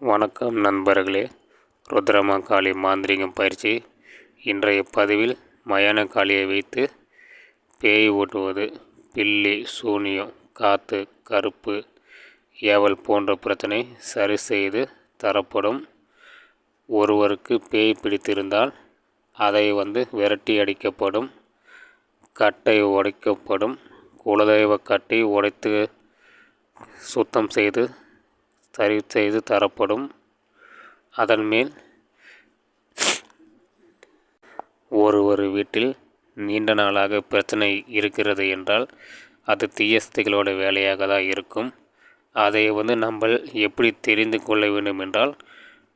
வணக்கம் நண்பர்களே. ருத்ரமா காளி மாந்திரிகம் பயிற்சி. இன்றைய பதிவில் மயான காளியை வைத்து பேய் ஓட்டுவது பில்லி சூனியம் காத்து கருப்பு ஏவல் போன்ற பிரச்சனை சரி செய்து தரப்படும். ஒருவருக்கு பேய் பிடித்திருந்தால் அதை வந்து விரட்டி அடிக்கப்படும் கட்டை உடைக்கப்படும் குலதெய்வ கட்டை உடைத்து சுத்தம் செய்து சரி செய்து தரப்படும். அதன் மேல் ஒரு ஒரு வீட்டில் நீண்ட நாளாக பிரச்சனை இருக்கிறது என்றால் அது தீயஸ்திகளோட வேலையாக தான் இருக்கும். அதை வந்து நம்ம எப்படி தெரிந்து கொள்ள வேண்டும் என்றால்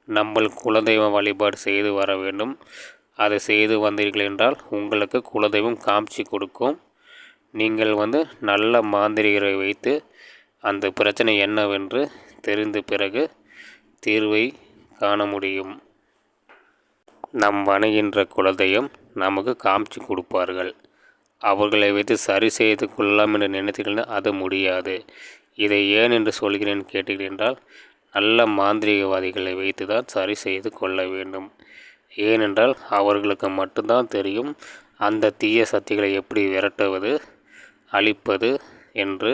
நம்ம குலதெய்வம் வழிபாடு செய்து வர வேண்டும். அதை செய்து வந்தீர்கள் என்றால் உங்களுக்கு குலதெய்வம் காமிச்சு கொடுக்கும். நீங்கள் வந்து நல்ல மாந்திரிகரை வைத்து அந்த பிரச்சனை என்னவென்று தெரிந்த பிறகு தீர்வை காண முடியும். நம் வணங்குகின்ற குலதெய்வம் நமக்கு காமிச்சு கொடுப்பார்கள். அவர்களை வைத்து சரி செய்து கொள்ளலாம் என்று நினைத்தீர்கள் அது முடியாது. இதை ஏன் என்று சொல்கிறேன் கேட்டீர்கள் என்றால் நல்ல மாந்திரிகவாதிகளை வைத்து தான் சரி செய்து கொள்ள வேண்டும். ஏனென்றால் அவர்களுக்கு மட்டும்தான் தெரியும் அந்த தீய சக்திகளை எப்படி விரட்டுவது அழிப்பது என்று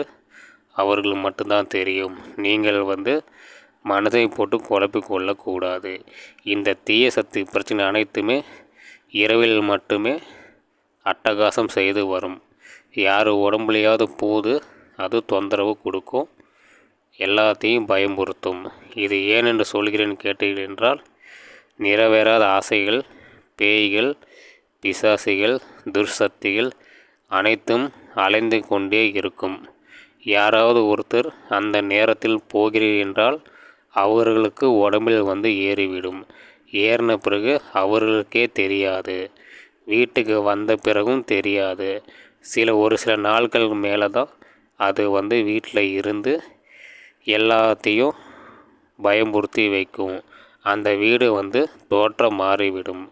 அவர்கள் மட்டும்தான் தெரியும். நீங்கள் வந்து மனதை போட்டு குழப்பி கொள்ளக்கூடாது. இந்த தீய சக்தி பிரச்சனை அனைத்துமே இரவில் மட்டுமே அட்டகாசம் செய்து வரும். யார் உடம்புலையாவது போது அது தொந்தரவு கொடுக்கும். எல்லாத்தையும் பயமுறுத்தும். இது ஏன் என்று சொல்கிறேன் கேட்டீர்கள் என்றால் நிறைவேறாத ஆசைகள் பேய்கள் பிசாசிகள் துர்சக்திகள் அனைத்தும் அலைந்து கொண்டே இருக்கும். யாராவது ஒருத்தர் அந்த நேரத்தில் போகிறீர் என்றால் அவர்களுக்கு உடம்பில் வந்து ஏறிவிடும். ஏறின பிறகு அவர்களுக்கே தெரியாது. வீட்டுக்கு வந்த பிறகும் தெரியாது. சில ஒரு சில நாட்கள் மேலே தான் அது வந்து வீட்டில் இருந்து எல்லாத்தையும் பயம்புறுத்தி வைக்கும். அந்த வீடு வந்து தோற்றம் மாறிவிடும்.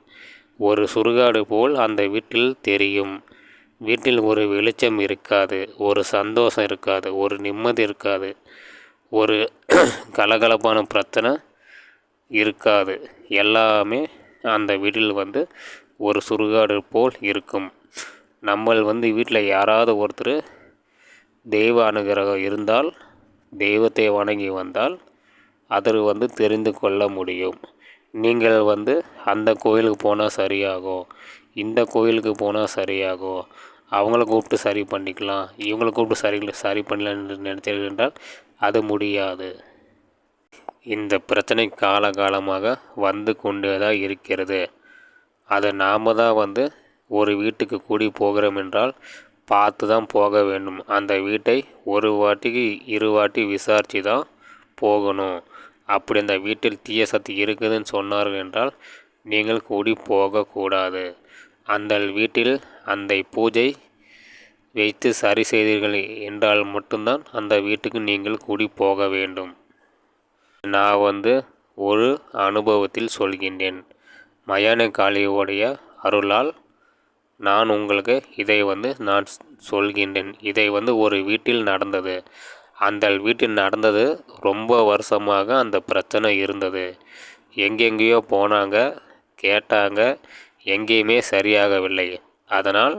ஒரு சுருகாடு போல் அந்த வீட்டில் தெரியும். வீட்டில் ஒரு வெளிச்சம் இருக்காது ஒரு சந்தோஷம் இருக்காது ஒரு நிம்மதி இருக்காது ஒரு கலகலப்பான பிரச்சனை இருக்காது. எல்லாமே அந்த வீட்டில் வந்து ஒரு சுருகாடு போல் இருக்கும். நம்ம வந்து வீட்டில் யாராவது ஒருத்தர் தெய்வ அனுகிரகம் இருந்தால் தெய்வத்தை வணங்கி வந்தால் அதை வந்து தெரிந்து கொள்ள முடியும். நீங்கள் வந்து அந்த கோயிலுக்கு போனால் சரியாகும். இந்த கோயிலுக்கு போனால் சரியாகும் அவங்கள கூப்பிட்டு சரி பண்ணிக்கலாம். இவங்கள கூப்பிட்டு சரி சரி பண்ணலாம் என்று நினைத்தீர்கள் என்றால் அது முடியாது. இந்த பிரச்சனை காலகாலமாக வந்து கொண்டே தான் இருக்கிறது. அதை நாம் தான் வந்து ஒரு வீட்டுக்கு கூடி போகிறோம் என்றால் பார்த்து தான் போக வேண்டும். அந்த வீட்டை ஒரு வாட்டிக்கு இரு வாட்டி விசாரித்து தான் போகணும். அப்படி அந்த வீட்டில் தீய சக்தி இருக்குதுன்னு சொன்னார்கள் என்றால் நீங்கள் கூடி போகக்கூடாது. அந்த வீட்டில் அந்த பூஜை வைத்து சரி செய்தீர்கள் என்றால் மட்டும்தான் அந்த வீட்டுக்கு நீங்கள் கூடி போக வேண்டும். நான் வந்து ஒரு அனுபவத்தில் சொல்கின்றேன். மயான காளியோடைய அருளால் நான் உங்களுக்கு இதை வந்து நான் சொல்கின்றேன். இதை வந்து ஒரு வீட்டில் நடந்தது. அந்த வீட்டில் நடந்தது ரொம்ப வருஷமாக அந்த பிரச்சனை இருந்தது. எங்கெங்கேயோ போனாங்க. கேட்டாங்க எங்கேயுமே சரியாகவில்லை. அதனால்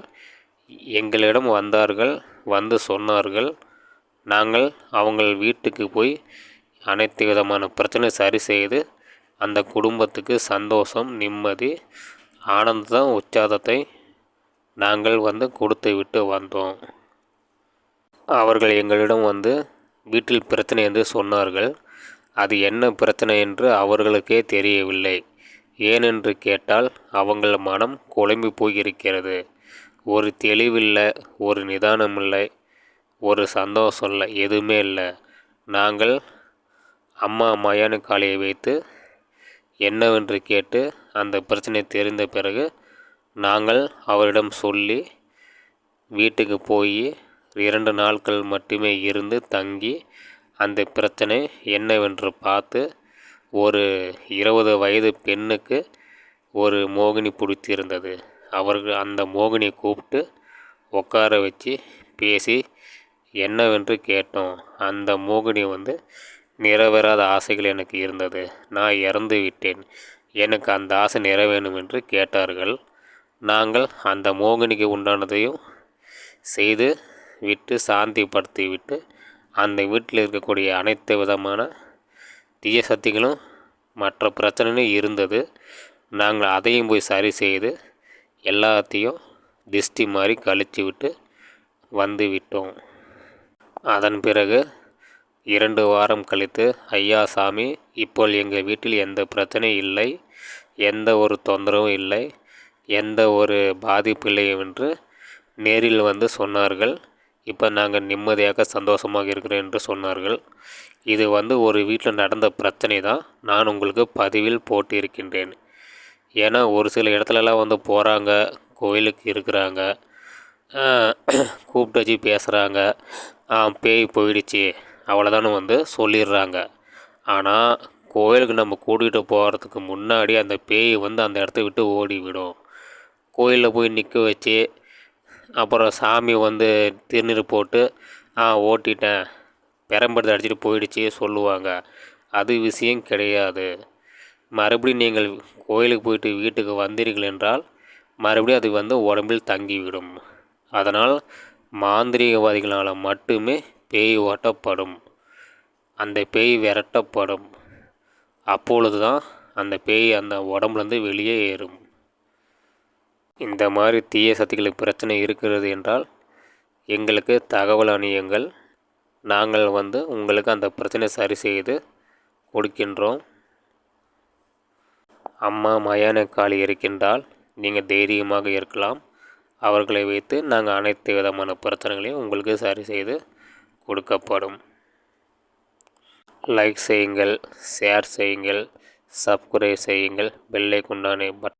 எங்களிடம் வந்தார்கள் வந்து சொன்னார்கள் நாங்கள் அவங்கள் வீட்டுக்கு போய் அனைத்து விதமான பிரச்சனை சரி செய்து அந்த குடும்பத்துக்கு சந்தோஷம் நிம்மதி ஆனந்தம் உற்சாகத்தை நாங்கள் வந்து கொடுத்து விட்டு வந்தோம். அவர்கள் எங்களிடம் வந்து வீட்டில் பிரச்சனை என்று சொன்னார்கள். அது என்ன பிரச்சனை என்று அவர்களுக்கே தெரியவில்லை. ஏனென்று கேட்டால் அவங்கள் மனம் குழம்பி போயிருக்கிறது. ஒரு தெளிவில்லை ஒரு நிதானம் இல்லை ஒரு சந்தோஷம் இல்லை எதுவுமே இல்லை. நாங்கள் அம்மா மயான காளியை வைத்து என்னவென்று கேட்டு அந்த பிரச்சனை தெரிந்த பிறகு நாங்கள் அவரிடம் சொல்லி வீட்டுக்கு போய் இரண்டு நாட்கள் மட்டுமே இருந்து தங்கி அந்த பிரச்சனை என்னவென்று பார்த்து ஒரு இருபது வயது பெண்ணுக்கு ஒரு மோகினி பிடித்திருந்தது. அவர்கள் அந்த மோகினியை கூப்பிட்டு உட்கார வச்சு பேசி என்னவென்று கேட்டோம். அந்த மோகினி வந்து நிறைவேறாத ஆசைகள் எனக்கு இருந்தது. நான் இறந்து விட்டேன். எனக்கு அந்த ஆசை நிறைவேணும் என்று கேட்டார்கள். நாங்கள் அந்த மோகினிக்கு உண்டானதையும் செய்து விட்டு சாந்திப்படுத்தி விட்டு அந்த வீட்டில் இருக்கக்கூடிய அனைத்து விதமான தீய சக்திகளும் மற்ற பிரச்சனையும் இருந்தது. நாங்கள் அதையும் போய் சரி செய்து எல்லாத்தையும் திஷ்டி மாதிரி கழித்து விட்டு வந்து விட்டோம். அதன் பிறகு இரண்டு வாரம் கழித்து ஐயா சாமி இப்போ எங்கள் வீட்டில் எந்த பிரச்சனையும் இல்லை எந்த ஒரு தொந்தரவும் இல்லை எந்த ஒரு பாதிப்பு இல்லை என்று நேரில் வந்து சொன்னார்கள். இப்போ நாங்கள் நிம்மதியாக சந்தோஷமாக இருக்கிறோம் என்று சொன்னார்கள். இது வந்து ஒரு வீட்டில் நடந்த பிரச்சனை தான். நான் உங்களுக்கு பதிவில் போட்டிருக்கின்றேன். ஏன்னா ஒரு சில இடத்துலலாம் வந்து போகிறாங்க கோயிலுக்கு இருக்கிறாங்க. கூப்பிட்டு வச்சு பேசுகிறாங்க பேய் போயிடுச்சு. அவ்வளோதானு வந்து சொல்லிடுறாங்க. ஆனால் கோயிலுக்கு நம்ம கூட்டிகிட்டு போகிறதுக்கு முன்னாடி அந்த பேய் வந்து அந்த இடத்த விட்டு ஓடிவிடும். கோயிலில் போய் நிற்க வச்சு அப்புறம் சாமி வந்து திருநீர் போட்டு ஆ ஓட்டிட்டேன். பெரம்பெடுத்து அடிச்சுட்டு போயிடுச்சு சொல்லுவாங்க. அது விஷயம் கிடையாது. மறுபடியும் நீங்கள் கோயிலுக்கு போயிட்டு வீட்டுக்கு வந்தீர்கள் என்றால் மறுபடியும் அது வந்து உடம்பில் தங்கிவிடும். அதனால் மாந்திரிகவாதிகளால் மட்டுமே பேய் ஓட்டப்படும். அந்த பேய் விரட்டப்படும். அப்பொழுது தான் அந்த பேய் அந்த உடம்புலேருந்து வெளியே ஏறும். இந்த மாதிரி தீய சக்திகளுக்கு பிரச்சனை இருக்கிறது என்றால் எங்களுக்கு தகவல் அணியுங்கள். நாங்கள் வந்து உங்களுக்கு அந்த பிரச்சனை சரி செய்து கொடுக்கின்றோம். அம்மா மயான காளி இருக்கின்றால் நீங்கள் தைரியமாக இருக்கலாம். அவர்களை வைத்து நாங்கள் அனைத்து விதமான பிரச்சனைகளையும் உங்களுக்கு சரி செய்து கொடுக்கப்படும். லைக் செய்யுங்கள் ஷேர் செய்யுங்கள் சப்ஸ்கிரைப் செய்யுங்கள் பெல்லை குண்டானே பட்